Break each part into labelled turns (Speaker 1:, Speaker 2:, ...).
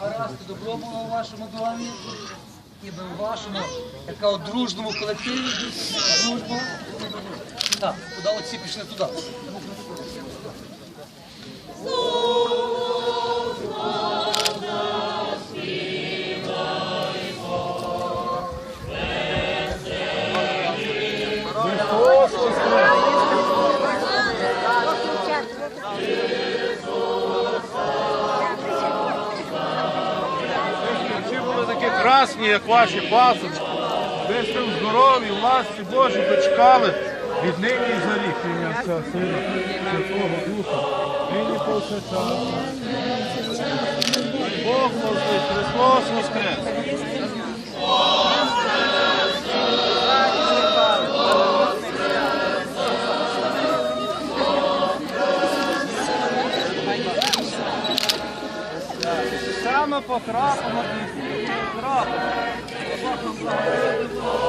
Speaker 1: Гаразд, добро було у вашому домі. І в вашому яка дружному колективі дружба. Так, куди оці пішли туди.
Speaker 2: Були такі красні, як ваші пасочки. З тим здорові, в ласці Божій дочекали від нині і за рік ім'я Отця, Сина, Святого Духа. Нині повсякчас. Бог мовчить, Христос Воскрес! Саме потрапимо, потрапимо.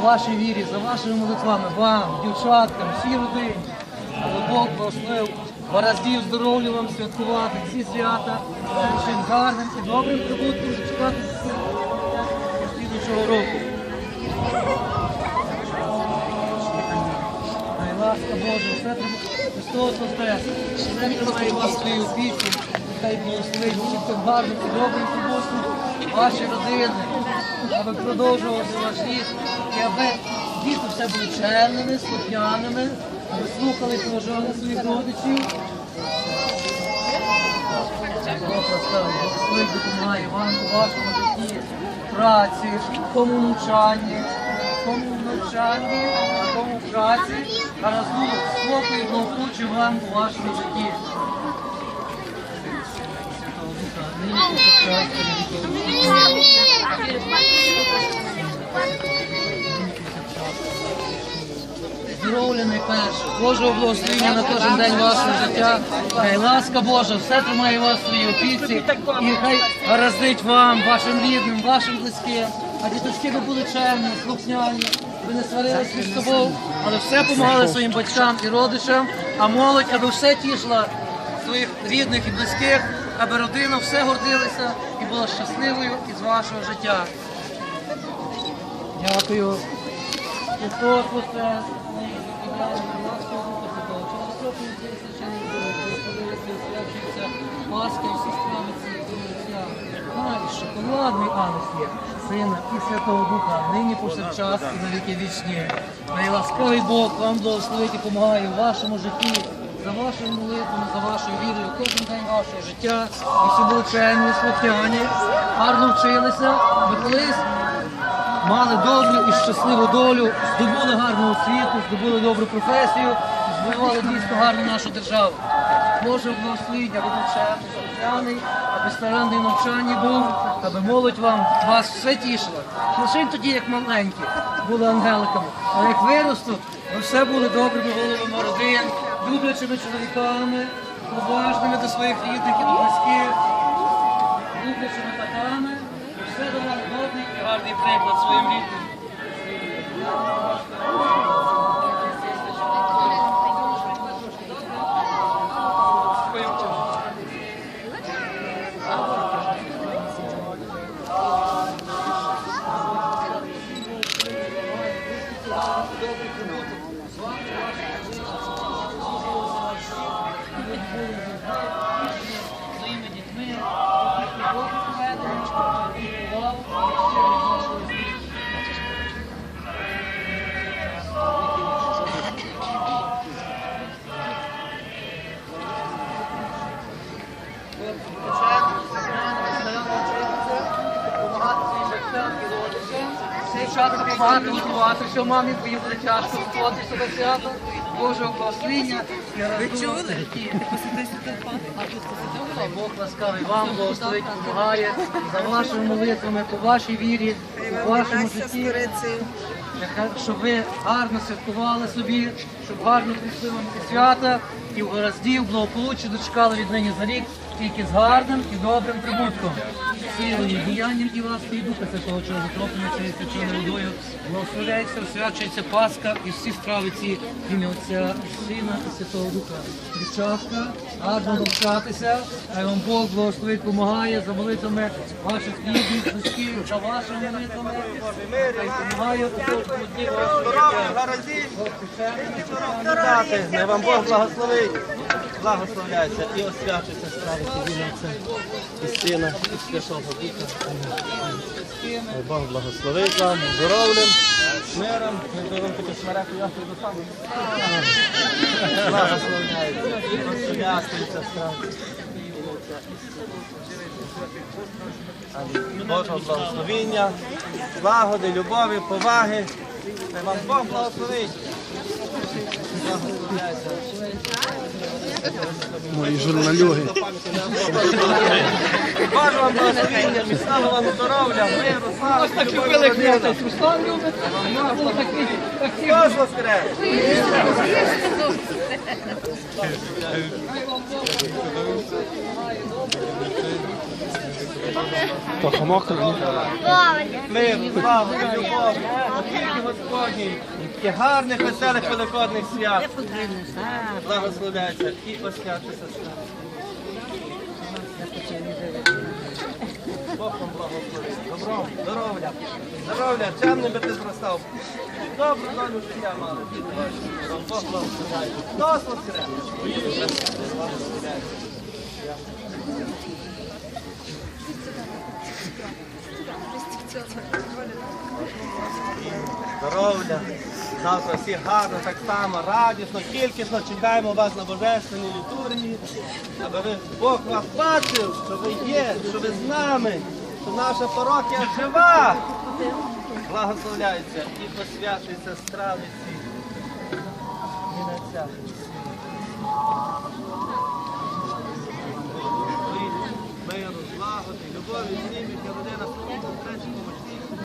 Speaker 1: Вашій вірі, за вашими молитвами, вам, дівчаткам, всій родині. Бог благословив гараздів здоров'я вам святкувати ці свята, чим гарним і добрим прибутком чекати слідчого року. Ласка Божа, все Христос Воскрес, все тримає вас в своїй опіці, хай благословить всім гарним і добрим прибутком ваші родини, аби продовжувався ваш рід, і аби діти все були чемними, слухняними, аби слухали і поважали своїх родичів. Бог допомагає вам у вашому житті, праці, тому навчанні, тому навчанні, тому праці, а разом спокою благополуччя вам у вашому житті. Святого Духа, нині і Божого благословення на кожен день вашого життя. Хай ласка Божа, все тримає вас в своїй опіці. І хай гараздить вам, вашим рідним, вашим близьким. А діточки ви були чемні, слухняні, ви не сварились між собою, але все допомагали своїм батькам і родичам, а молодь, аби все тішила своїх рідних і близьких, аби родина все гордилася і була щасливою із вашого життя. Дякую. Христос! Паски всі справи Навіть шоколадний є, Сина і Святого Духа, нині повсякчас і на віки вічні. Найласкавий Бог вам благословить і допомагає в вашому житті, за вашою молитвами, за вашою вірою, кожен день вашого життя. І всі були чемні, слухняні, гарно вчилися, ви колись мали добру і щасливу долю, здобули гарну освіту, здобули добру професію, збудували дійсно гарну нашу державу. Боже благословіння, був чемний, аби старанний в навчанні був, аби молодь вам вас все тішила. Лише тоді, як маленькі, були ангеликами, але як виростуть, ви все були добрими головами родин, люблячими чоловіками, поважними до своїх рідних і до близьких люблячими diferente od svoje mritve. Дівчатка допомагати готувати, що мамі їй буде тяжко готуватися до свята, Божого благословення. Ви чули? Дай Бог ласкавий вам, благословить, допомагає за вашими молитвами, по вашій вірі, у вашому житті. Щоб ви гарно святкували собі, щоб гарно прийшли вам ці свята і в гараздів, благополуччя дочекали від нині за рік тільки з гарним і добрим прибутком. Силою, діянням і ласки і духа Святого, чого закроплений цією свяченою водою, благословляється, освячується Пасха і всі страви ці в ім'я Отця, Сина і Святого Духа. Дівчатка, гарно навчатися, хай вам Бог благословить, допомагає за молитвами ваших рідних, близьких, за вашими молитвами. Хай допомагає у цьому дні
Speaker 3: Дати, не вам Бог благословить, благословляється і освячується справи Отця і Сина, і Святого. Хай Бог благословить вам, здоров'ям, миром, не будемо піти смереку, я до. Благословляється, і освячується справи. Божого благословіння, злагоди, любові, поваги. Хай вам Бог благословить.
Speaker 4: Мої журналюги.
Speaker 3: Вам благословіння, міцного вам здоров'я, миру, слави, любові, родини.
Speaker 1: Руслан любить.
Speaker 3: Хто ж воскрес?
Speaker 4: Трохи мокро, ні?
Speaker 3: Миру, славу, любов, Господній, і гарних, веселих, великодних свят. Благословляється і освячується свят. Бог вам благословить. Добро, здоров'я, здоров'я, чемним би ти зростав. Добру долю життя мали. Вам Бог благословляє. Хтось воскрес. Здоров'я. Завтра всі гарно, так само, радісно, кількісно чекаємо вас на божественній літургії, аби ви, Бог вас бачив, що ви є, що ви з нами, що наша парокія жива. Благословляється і посвячується страви ці. Ім'я Отця. Миру, злагоди, любові, всім